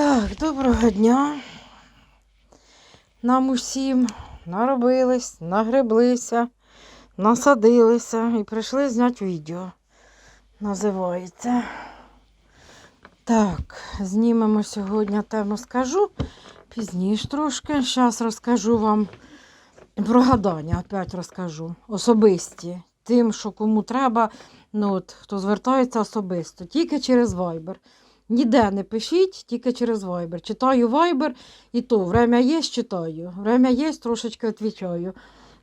Так, доброго дня. Нам усім наробились, нагреблися, насадилися і прийшли зняти відео. Називається. Так, знімемо сьогодні тему скажу. Пізніше трошки. Зараз розкажу вам про гадання, опять розкажу. Особисті. Тим, що кому треба, ну от, хто звертається особисто, тільки через Viber. Ніде не пишіть, тільки через Viber. Читаю Viber і то время є, читаю. Время є, трошечки відповідаю.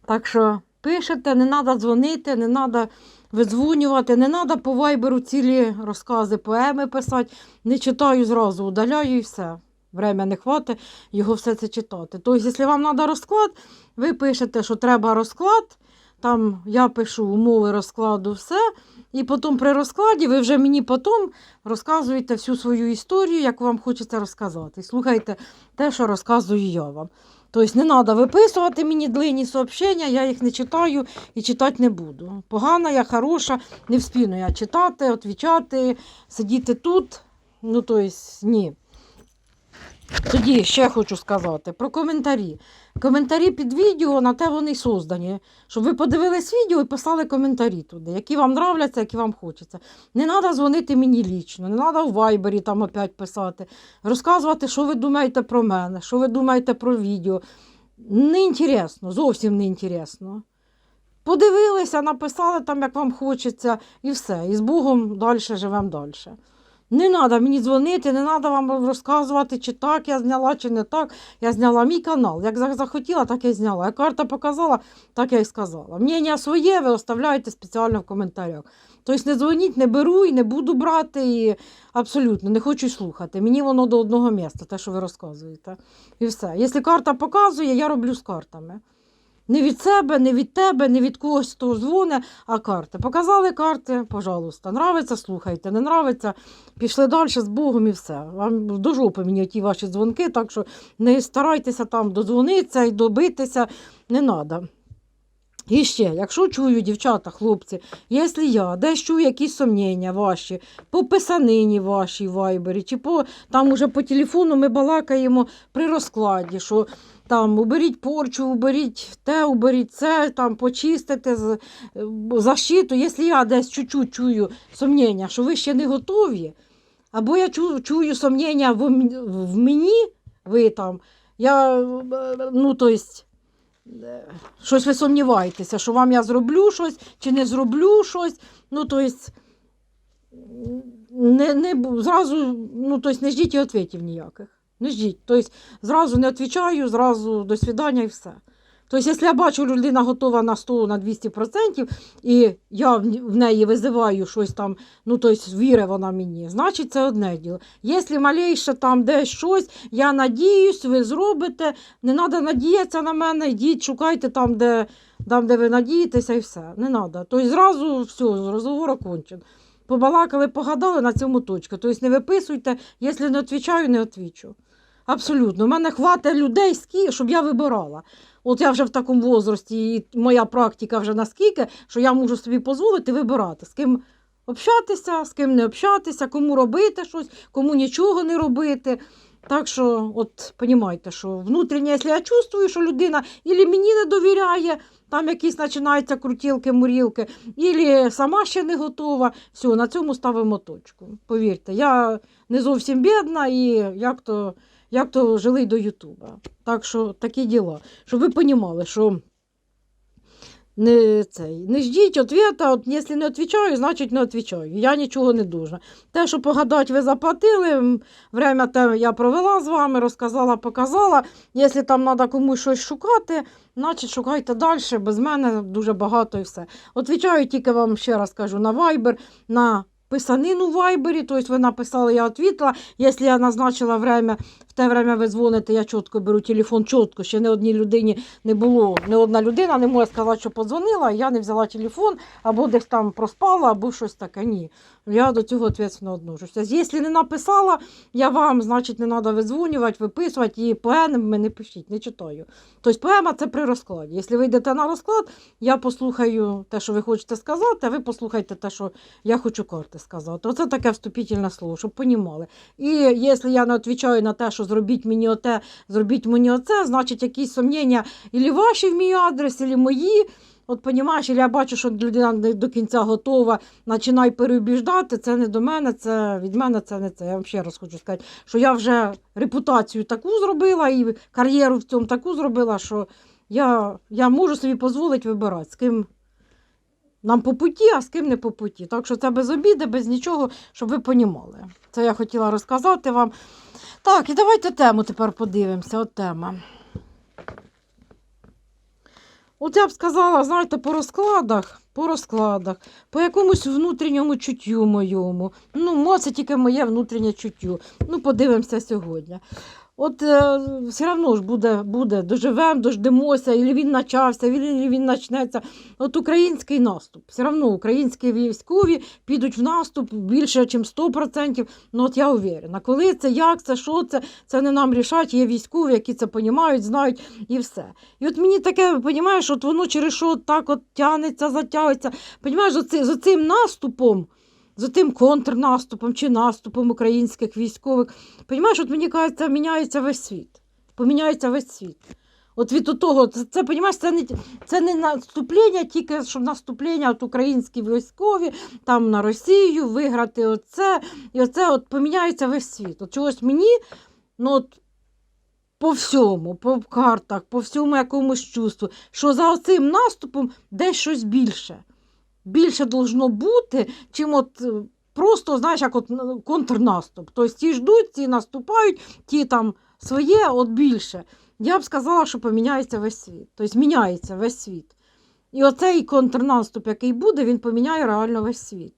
Так що пишете, не треба дзвонити, не треба видзвонювати, не треба по Viber цілі розкази, поеми писати. Не читаю зразу, удаляю і все. Время не хватить його все це читати. Тобто, якщо вам треба розклад, ви пишете, що треба розклад. Там я пишу умови розкладу, все. І потім при розкладі ви вже мені потім розказуєте всю свою історію, як вам хочеться розказати. Слухайте те, що розказую я вам. Тобто не треба виписувати мені длинні сообщення, я їх не читаю і читати не буду. Погана я, хороша, не вспіну я читати, відвічати, сидіти тут. Ну, тобто, ні. Тоді ще хочу сказати про коментарі. Коментарі під відео, на те вони создані. Щоб ви подивились відео і писали коментарі туди, які вам нравляться, які вам хочеться. Не треба дзвонити мені лічно, не треба в вайбері там опять писати, розказувати, що ви думаєте про мене, що ви думаєте про відео. Не інтересно, зовсім не інтересно. Подивилися, написали там, як вам хочеться, і все. І з Богом далі живемо далі. Не треба мені дзвонити, не треба вам розказувати, чи так я зняла, чи не так. Я зняла мій канал. Як захотіла, так я зняла. Як карта показала, так я й сказала. Мнення своє ви оставляєте спеціально в коментарях. Тобто не дзвоніть, не беру і не буду брати. І абсолютно не хочу слухати. Мені воно до одного місця, те, що ви розказуєте. І все. Якщо карта показує, я роблю з картами. Не від себе, не від тебе, не від когось, хто дзвоне, а карти. Показали карти, пожалуйста. Нравиться, слухайте. Не нравиться, пішли далі з Богом і все. Вам до жопи мені ті ваші дзвонки, так що не старайтеся там додзвонитися і добитися, не треба. І ще, якщо чую, дівчата, хлопці, якщо я десь чую якісь сумніння ваші, по писанині вашій вайбері, чи по, там уже по телефону ми балакаємо при розкладі, що там уберіть порчу, уберіть те, уберіть це, там почистите е, защиту. Якщо я десь чуть-чуть чую сумніння, що ви ще не готові, або я чую, чую сумніння в, в мені, ви там, я, е, ну, то есть, е, щось ви сумніваєтеся, що вам я зроблю щось чи не зроблю щось. Ну, тобто, не, не, зразу, ну, тобто, не ждіть і відповідів ніяких. Не ждіть. Тобто, зразу не відповідаю, зразу до свидання і все. Тобто, якщо я бачу, людина готова на 100, на 200%, і я в неї визиваю щось там, ну, тобто, віри вона мені, значить, це одне діло. Якщо малейше там десь щось, я надіюсь, ви зробите, не треба надіятися на мене, йдіть, шукайте там, де, там, де ви надієтеся, і все. Не треба. Тобто, зразу все, розговор окончен. Побалакали, погадали на цьому точка. Тобто, не виписуйте, якщо не відповідаю, не відповідаю. Абсолютно. У мене хватить людей, щоб я вибирала. От я вже в такому возрасті, і моя практика вже наскільки, що я можу собі дозволити вибирати, з ким общатися, з ким не общатися, кому робити щось, кому нічого не робити. Так що, от понімайте, що внутрішнє, якщо я чувствую, що людина ілі мені не довіряє, там якісь починаються крутілки, мурілки, ілі сама ще не готова, все, на цьому ставимо точку. Повірте, я не зовсім бідна і як то як то жили до Ютуба. Так що такі діла. Щоб ви розуміли, що не, цей, не ждіть відповіда, от, якщо не відповідаю, значить не відповідаю. Я нічого не должна. Те, що погадати, ви заплатили, время те я провела з вами, розказала, показала. Якщо там треба комусь щось шукати, значить шукайте далі, без мене дуже багато і все. Отвічаю тільки вам ще раз кажу на Viber, на писанину в Вайбері, тобто ви написали, я відповіла. Якщо я назначила время те время ви дзвоните, я чітко беру телефон, чітко, ще не одній людині не було. Не одна людина не може сказати, що подзвонила, я не взяла телефон, або десь там проспала, або щось таке. Ні. Я до цього відповідно отношуся. Якщо не написала, я вам, значить, не треба видзвонювати, виписувати і поеми не пишіть, не читаю. Тобто поема це при розкладі. Якщо ви йдете на розклад, я послухаю те, що ви хочете сказати, а ви послухайте те, що я хочу карти сказати. Оце таке вступительне слово, щоб понімали. І якщо я не відповідаю на те, що зробіть мені оте, зробіть мені оце, значить якісь сумніння і ваші в мій адрес, і мої. От понімаєш, я бачу, що людина не до кінця готова, починай переубіждати, це не до мене, це від мене це не це. Я вам ще раз хочу сказати, що я вже репутацію таку зробила і кар'єру в цьому таку зробила, що я, я можу собі дозволити вибирати, з ким нам по путі, а з ким не по путі. Так що це без обіди, без нічого, щоб ви понімали. Це я хотіла розказати вам. Так, і давайте тему тепер подивимося. От тема. От я б сказала, знаєте, по розкладах, по розкладах, по якомусь внутрішньому чуттю моєму. Ну, це тільки моє внутрішнє чуттю. Ну, подивимося сьогодні. От е, все одно ж буде, буде доживемо, дождемося, і він почався, і він, почнеться. От український наступ. Все одно українські військові підуть в наступ більше, ніж 100%. Ну от я уверена. Коли це, як це, що це, це не нам рішать. Є військові, які це розуміють, знають і все. І от мені таке, розумієш, от воно через що так от тягнеться, затягується. Понімаєш, з цим наступом. З тим контрнаступом чи наступом українських військових. Понімаєш, от мені кажеться, міняється весь світ. Поміняється весь світ. От від того, це, це, понімаєш, це не, це не наступлення, тільки що наступлення от українські військові там на Росію, виграти оце. І оце от поміняється весь світ. От чогось мені, ну от по всьому, по картах, по всьому якомусь чувству, що за цим наступом десь щось більше більше должно бути, чим от е, просто, знаєш, як от контрнаступ. Тобто ті ждуть, ті наступають, ті там своє, от більше. Я б сказала, що поміняється весь світ. Тобто міняється весь світ. І оцей контрнаступ, який буде, він поміняє реально весь світ.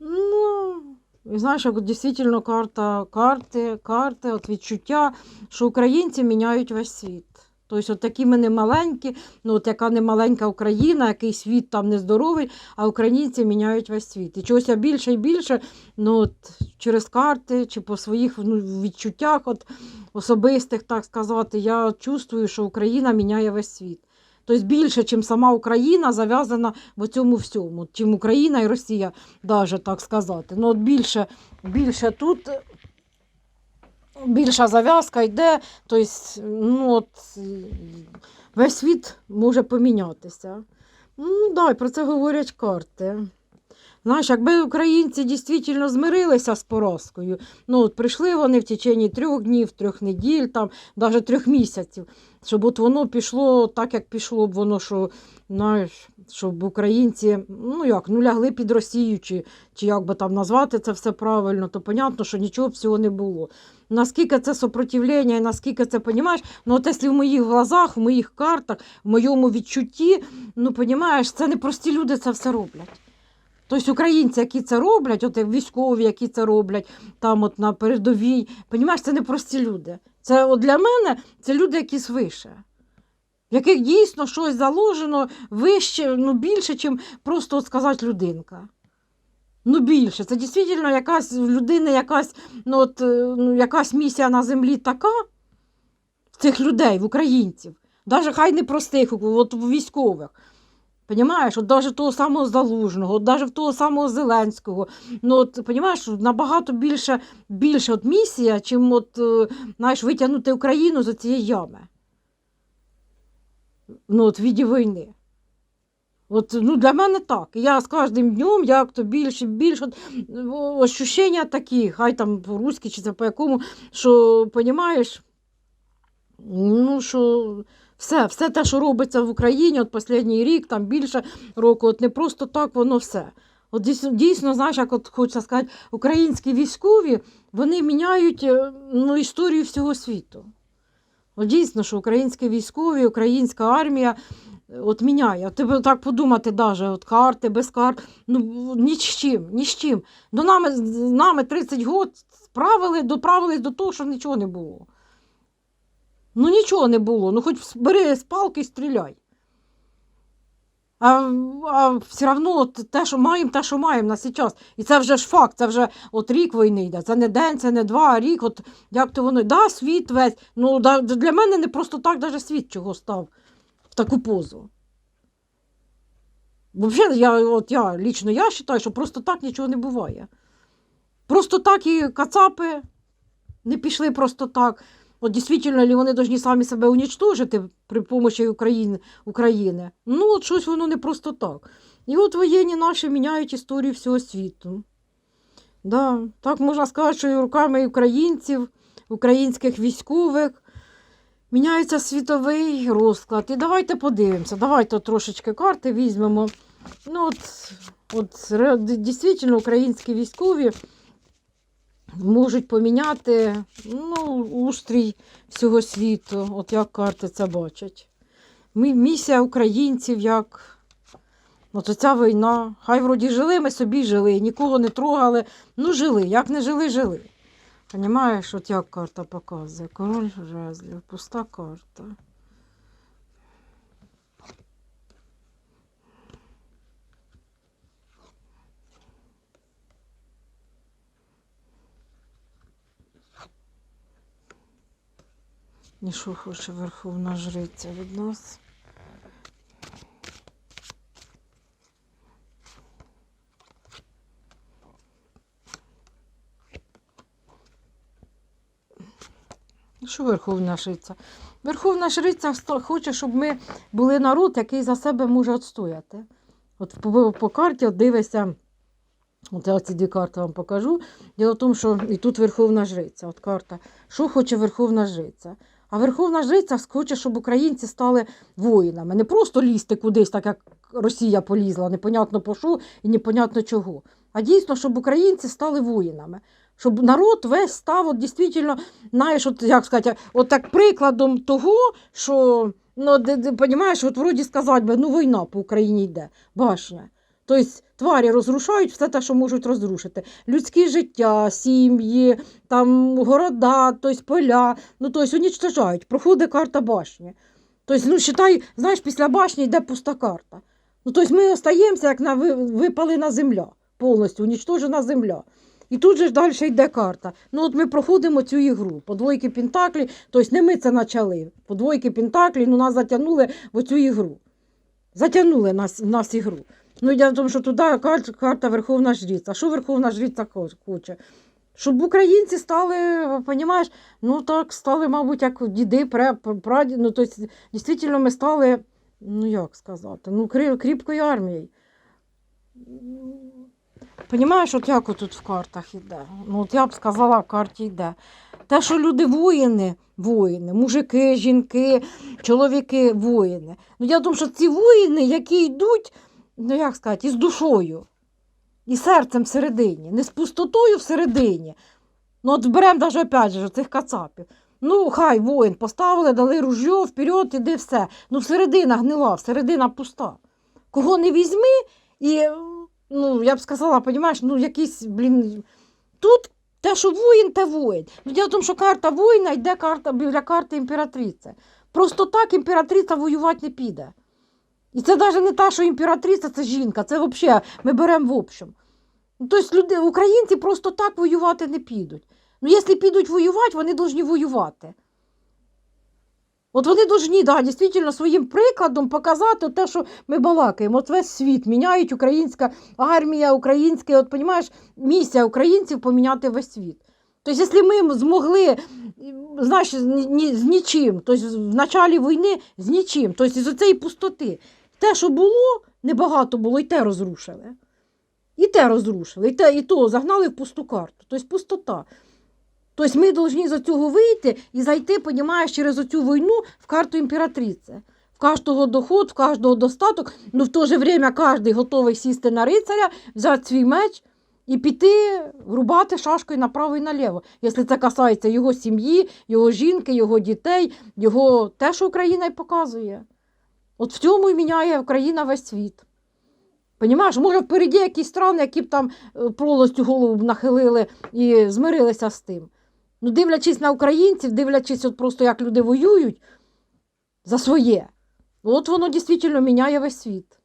Ну, і знаєш, як дійсно карта, карти, карти, от відчуття, що українці міняють весь світ. Тобто, от такі ми не маленькі, ну от яка не маленька Україна, який світ там нездоровий, а українці міняють весь світ. І чогось більше і більше, ну от через карти чи по своїх ну, відчуттях, от особистих, так сказати, я чувствую, що Україна міняє весь світ. Тобто більше, ніж сама Україна зав'язана в цьому всьому, чим Україна і Росія, навіть так сказати. Ну, от більше, більше тут більша зав'язка йде, тобто, ну, от, весь світ може помінятися. Ну, да, про це говорять карти. Знаєш, якби українці дійсно змирилися з поразкою, ну от прийшли вони в течение трьох днів, трьох неділь, там, навіть трьох місяців, щоб от воно пішло так, як пішло б воно, що знаєш, щоб українці ну як, ну лягли під Росію, чи, чи як би там назвати це все правильно, то понятно, що нічого б всього не було. Наскільки це сопротивлення і наскільки це понімаєш, ну от якщо в моїх глазах, в моїх картах, в моєму відчутті, ну понімаєш, це не прості люди це все роблять. Тобто українці, які це роблять, от військові, які це роблять там от на передовій, понімаєш, це не прості люди. Це от для мене це люди, які свише, в яких дійсно щось заложено вище, ну більше, ніж просто от сказати людинка. Ну, більше. Це дійсно якась в людини, якась, ну, от, е, ну, якась місія на землі така в цих людей, в українців. Навіть хай не простих, от військових. Понимаєш, от навіть того самого Залужного, от навіть того самого Зеленського. Ну, от, понимаєш, набагато більше, більше от місія, чим от, е, знаєш, витягнути Україну з цієї ями. Ну, от віді війни. От, ну, для мене так. Я з кожним днем як то більше більше от, ощущення такі, хай там по-руськи чи це по якому, що, розумієш, ну, що все, все те, що робиться в Україні, от останній рік, там більше року, от не просто так воно все. От дійсно, знаєш, як от хочеться сказати, українські військові вони міняють е, ну, історію всього світу. От дійсно, що українські військові, українська армія от міняє. Тебе так подумати, даже, от карти, без карт, ну ні з чим, ні з чим. До нами, з нами 30 років правили, доправились до того, що нічого не було. Ну нічого не було. Ну хоч бери з палки і стріляй. А, а все одно те, що маємо, те, що маємо на час. І це вже ж факт, це вже от рік війни йде. Це не день, це не два, а рік. От як то воно, да, світ весь. Ну, да, для мене не просто так даже світ чого став в таку позу. Взагалі, я, от я, лічно я вважаю, що просто так нічого не буває. Просто так і кацапи не пішли просто так. От дійсно, ли вони повинні самі себе унічтожити при допомозі України, України. Ну, от щось воно не просто так. І от воєнні наші міняють історію всього світу. Да, так можна сказати, що і руками українців, українських військових міняється світовий розклад. І давайте подивимося. Давайте трошечки карти візьмемо. Ну, от, от дійсно, українські військові можуть поміняти ну, устрій всього світу, от як карти це бачать. Місія українців, як от оця війна. Хай вроді жили, ми собі жили, нікого не трогали. Ну, жили. Як не жили, жили. Понімаєш, от як карта показує. Король жезлів, пуста карта. І що хоче Верховна Жриця від нас? Що Верховна Жриця? Верховна Жриця хоче, щоб ми були народ, який за себе може відстояти. От по, по карті от дивишся, от я ці дві карти вам покажу. Діло в тому, що і тут Верховна Жриця, от карта. Що хоче Верховна Жриця? А Верховна Жриця хоче, щоб українці стали воїнами. Не просто лізти кудись, так як Росія полізла, непонятно по що і непонятно чого. А дійсно, щоб українці стали воїнами. Щоб народ весь став, от дійсно, знаєш, от, як сказати, от так прикладом того, що, ну, де, де, понімаєш, от вроді сказати би, ну війна по Україні йде, башня. Тобто тварі розрушають все те, що можуть розрушити. Людське життя, сім'ї, там города, тобто поля, ну тобто унічтожають. Проходить карта башні. Тобто, ну, считай, знаєш, після башні йде пуста карта. Ну, тобто ми остаємося, як на ви- випалена земля, повністю унічтожена земля. І тут же ж далі йде карта. Ну, от ми проходимо цю ігру. По двойки Пентаклі, тобто не ми це почали. По двойки Пентаклі, ну нас затягнули в цю ігру. Затягнули нас, нас ігру. Ну, я в тому, що туди карта Верховна Жриця. А що Верховна хо- хоче? Щоб українці стали, розумієш, ну так, стали, мабуть, як діди, праді, ну, тобто, дійсно, ми стали, ну як сказати, ну, кріпкою армією. Понімаєш, от як тут в картах іде? Ну, от я б сказала, в карті йде. Те, що люди воїни, воїни, мужики, жінки, чоловіки, воїни. Ну, я думаю, що ці воїни, які йдуть, ну як сказати, із душою, і серцем всередині, не з пустотою всередині. Ну, от беремо навіть опять же цих кацапів. Ну, хай воїн поставили, дали ружьо, вперед, іди все. Ну, всередина гнила, всередина пуста. Кого не візьми, і, ну, я б сказала, понімаєш, ну, якийсь, блін, тут те, що воїн, те воїн. Ну, діло тому, що карта воїна йде карта, біля карти імператриці. Просто так імператриця воювати не піде. І це навіть не та, що імператриця, це жінка, це взагалі ми беремо в общем. Ну, Тобто люди, українці просто так воювати не підуть. Ну, якщо підуть воювати, вони повинні воювати. От вони повинні, да, дійсно, своїм прикладом показати те, що ми балакаємо. От весь світ міняють українська армія, українська, от, понімаєш, місія українців поміняти весь світ. Тобто, якщо ми змогли, знаєш, з нічим, тобто в началі війни з нічим, тобто з цієї пустоти. Те, що було, небагато було, і те розрушили. І те розрушили, і, те, і то загнали в пусту карту. Тобто пустота. Тобто ми повинні з цього вийти і зайти, понімаєш, через оцю війну в карту імператриці. В кожного доход, в кожного достаток, ну в то же время кожен готовий сісти на рицаря, взяти свій меч і піти рубати шашкою направо і наліво. Якщо це касається його сім'ї, його жінки, його дітей, його те, що Україна й показує. От в цьому і міняє Україна весь світ. Понімаєш, може впереді якісь страни, які б там е, пролостю голову б нахилили і змирилися з тим. Ну, дивлячись на українців, дивлячись от просто, як люди воюють за своє, от воно дійсно міняє весь світ.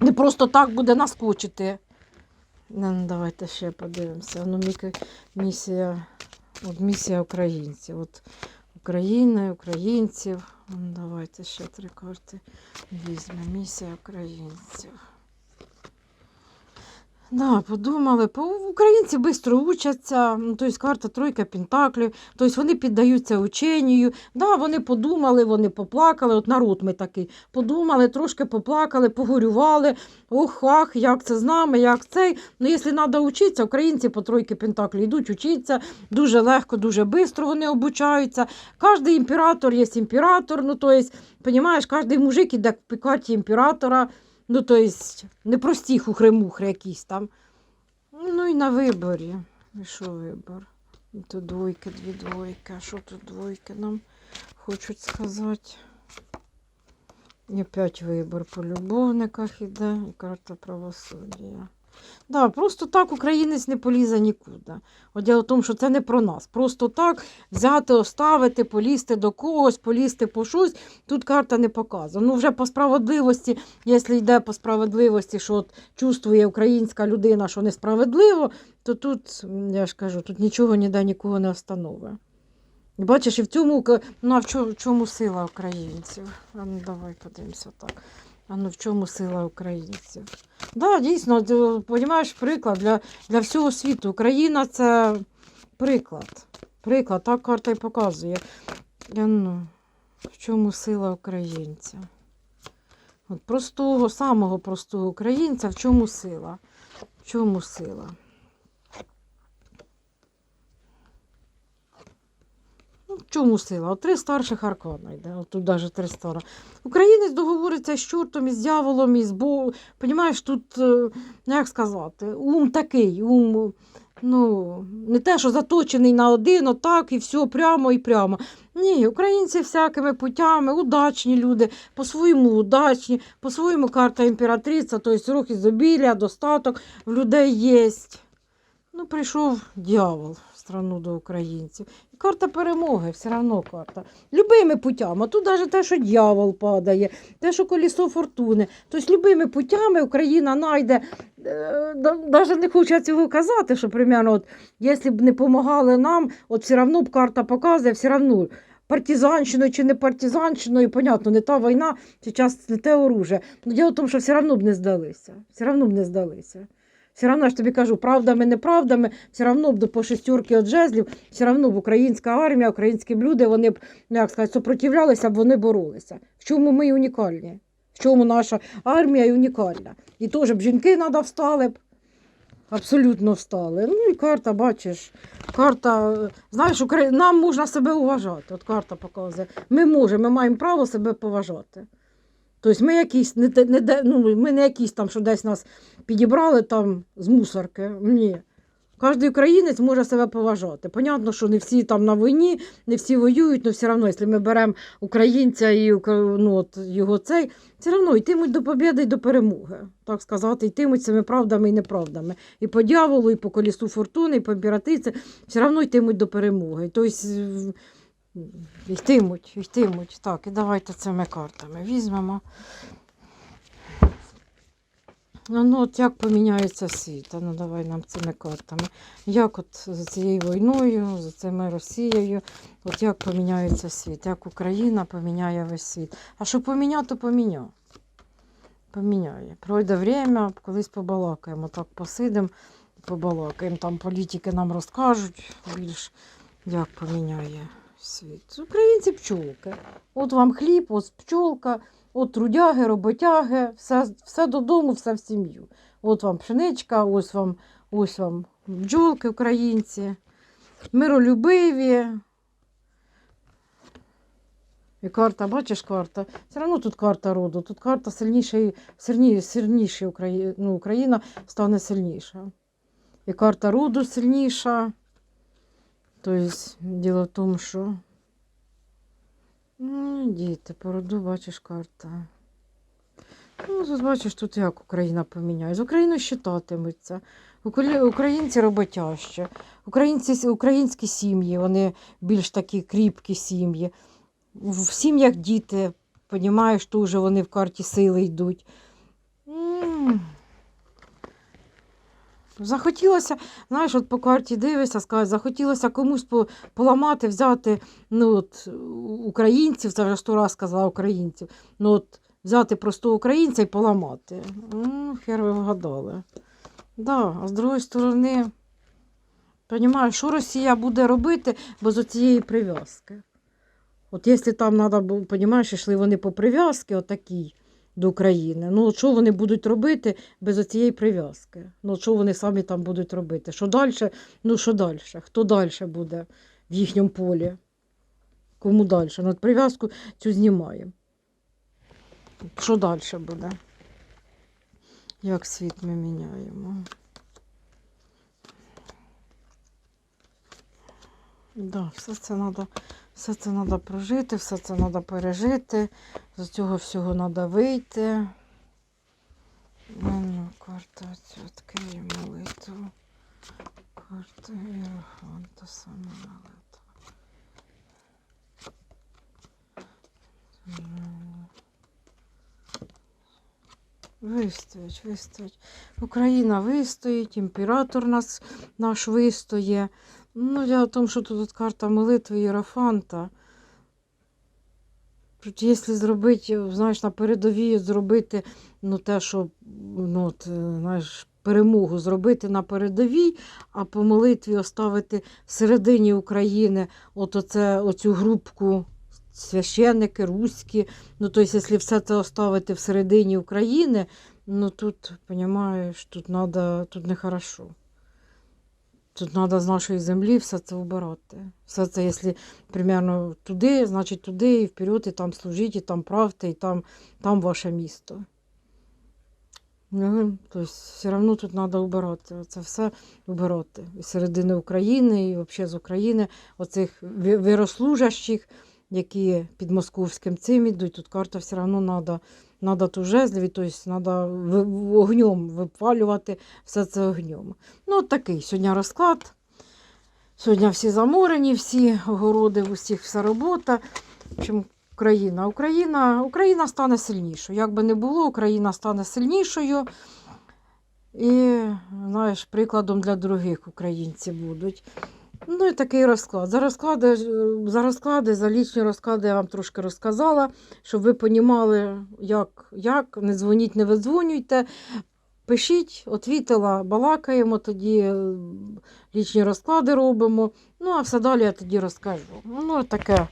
Не просто так буде наскочити. Ну, давайте ще подивимося. Ну, місія, от місія українців. От України, українців. Давайте ще три карти візьмемо. Місія українців. Да, подумали, по українці швидко учаться, ну, тобто карта тройка пентаклів, тобто вони піддаються ученню. Да, вони подумали, вони поплакали, от народ ми такий. Подумали, трошки поплакали, погорювали. Ох, ах, як це з нами, як цей. Ну, якщо треба вчитися, українці по тройки пентаклів йдуть вчитися, дуже легко, дуже швидко вони обучаються. Кожний імператор є імператор, ну, тобто, розумієш, кожен мужик іде в карті імператора. Ну, то есть, не прості хухри-мухри якісь там. Ну і на виборі. І що вибор? Тут двойки, дві двойки. А що тут двойки нам хочуть сказати? І опять вибор по любовниках іде, і карта правосуддя. Да, просто так українець не полізе нікуди. От діло в тому, що це не про нас. Просто так взяти, оставити, полізти до когось, полізти по щось. Тут карта не показує. Ну, вже по справедливості, якщо йде по справедливості, що от чувствує українська людина, що несправедливо, то тут, я ж кажу, тут нічого ніде нікого не встановить. Бачиш, і в цьому, ну, а в чому, сила українців? Ну, давай подивимося так. А ну в чому сила українців? Да, дійсно, розумієш, приклад для, для всього світу. Україна це приклад. Приклад, так карта і показує. Я, ну, в чому сила українця? От простого, самого простого українця, в чому сила? В чому сила? Ну, чому сила? От три старших аркана йде. От тут навіть три стара. Українець договориться з чортом, із дьяволом, із Богом. Понімаєш, тут, е, як сказати, ум такий, ум, ну, не те, що заточений на один, отак, і все прямо і прямо. Ні, українці всякими путями, удачні люди, по-своєму удачні, по-своєму карта імператриця, тобто рух ізобілля, достаток в людей є. Ну, прийшов дьявол страну до українців. І карта перемоги, все одно карта. Любими путями. Тут навіть те, що дьявол падає, те, що колесо фортуни. Тобто, любими путями Україна знайде, навіть не хочу цього казати, що примерно, от, якщо б не допомагали нам, от все одно б карта показує, все одно. Партизанщиною чи не партизанщиною, понятно, не та війна, зараз не те оружие. Ну, діло в тому, що все одно б не здалися. Все одно б не здалися. Все одно ж тобі кажу, правдами, неправдами, все одно б по шестерки от жезлів, все одно б українська армія, українські люди, вони б, ну як сказати, супротивлялися б, вони боролися. В чому ми унікальні? В чому наша армія і унікальна? І теж б жінки треба встали б. Абсолютно встали. Ну і карта, бачиш, карта, знаєш, Украї... нам можна себе уважати. От карта показує. Ми можемо, ми маємо право себе поважати. Тобто ми якісь не, не, ну, ми не якісь там, що десь нас підібрали там з мусорки. Ні. Кожен українець може себе поважати. Понятно, що не всі там на війні, не всі воюють, але все одно, якщо ми беремо українця і ну, от його цей, все одно йтимуть до побєди і до перемоги. Так сказати, йтимуть цими правдами і неправдами. І по дьяволу, і по колісу фортуни, і по імператриці, все одно йтимуть до перемоги. Тобто йтимуть, йтимуть. Так, і давайте цими картами візьмемо. А Ну, от як поміняється світ? Ну, давай нам цими картами. Як от за цією війною, за цими Росією, от як поміняється світ, як Україна поміняє весь світ. А що поміняє, то поміняє. Поміняє. Пройде время, колись побалакаємо, так посидимо, побалакаємо. Там політики нам розкажуть більш, як поміняє світ. Українці пчолки. От вам хліб, от пчолка. От трудяги, роботяги, все, все додому, все в сім'ю. От вам пшеничка, ось вам, ось вам бджолки українці, миролюбиві. І карта, бачиш карта? Все одно тут карта роду, тут карта сильніша, Україна, ну, Україна стане сильніша. І карта роду сильніша. Тобто, діло в тому, що Ну, діти, по роду бачиш карта. Ну, тут бачиш, тут як Україна поміняє. З Україною щитатимуться. Українці роботящі. Українці, українські сім'ї, вони більш такі кріпкі сім'ї. В сім'ях діти, понімаєш, теж вони в карті сили йдуть. Захотілося, знаєш, от по карті дивишся, сказати, захотілося комусь по- поламати, взяти ну, от, українців, це вже сто раз сказала українців. Ну, от, взяти простого українця і поламати. Ну, хер ви вгадали. Да, а з другої сторони, розумієш, що Росія буде робити без оцієї прив'язки? От якщо там треба, розумієш, йшли вони по прив'язки отакій до України, ну що вони будуть робити без оцієї прив'язки? Ну, що вони самі там будуть робити? Що далі? Ну, що далі? Хто далі буде в їхньому полі? Кому далі? Ну, прив'язку цю знімаємо. Що далі буде? Як світ ми міняємо? Да, все це треба все це треба прожити, все це треба пережити. З цього всього треба вийти. Ну, карта цю відкриє молитву. Карта Єрофанта саме молитва. Вистоять, вистоять. Україна вистоїть, імператор нас, наш вистоє. Ну, я о том, що тут карта молитви Єрофанта. Якщо зробити, знаєш, на передовій зробити ну, те, що ну, от, е, знаєш, перемогу зробити на передовій, а по молитві оставити всередині України от оце, оцю групку священники, руські. Ну, тобто, якщо все це оставити всередині України, ну тут, розумієш, тут, надо, тут нехорошо. Тут треба з нашої землі все це вбирати. Все це, якщо примерно туди, значить туди і вперед, і там служіть, і там правте, і там, там ваше місто. Тобто, все одно тут треба вбирати. Це все вбирати. І середини України, і взагалі з України, оцих вирослужащих, які під московським цим ідуть, тут карта все одно треба. Надо ту жезлові, тобто треба огнем випалювати все це огнем. Ну, от такий сьогодні розклад. Сьогодні всі заморені, всі огороди, усіх вся робота. В общем, Україна. Україна, Україна стане сильнішою. Як би не було, Україна стане сильнішою. І, знаєш, прикладом для других українців будуть. Ну і такий розклад. За розклади, за розклади, за лічні розклади я вам трошки розказала, щоб ви понімали, як, як. Не дзвоніть, не видзвонюйте. Пишіть, отвітила, балакаємо, тоді е, лічні розклади робимо. Ну, а все далі я тоді розкажу. Ну, таке,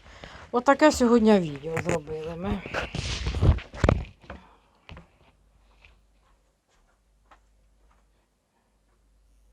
отаке сьогодні відео зробили ми.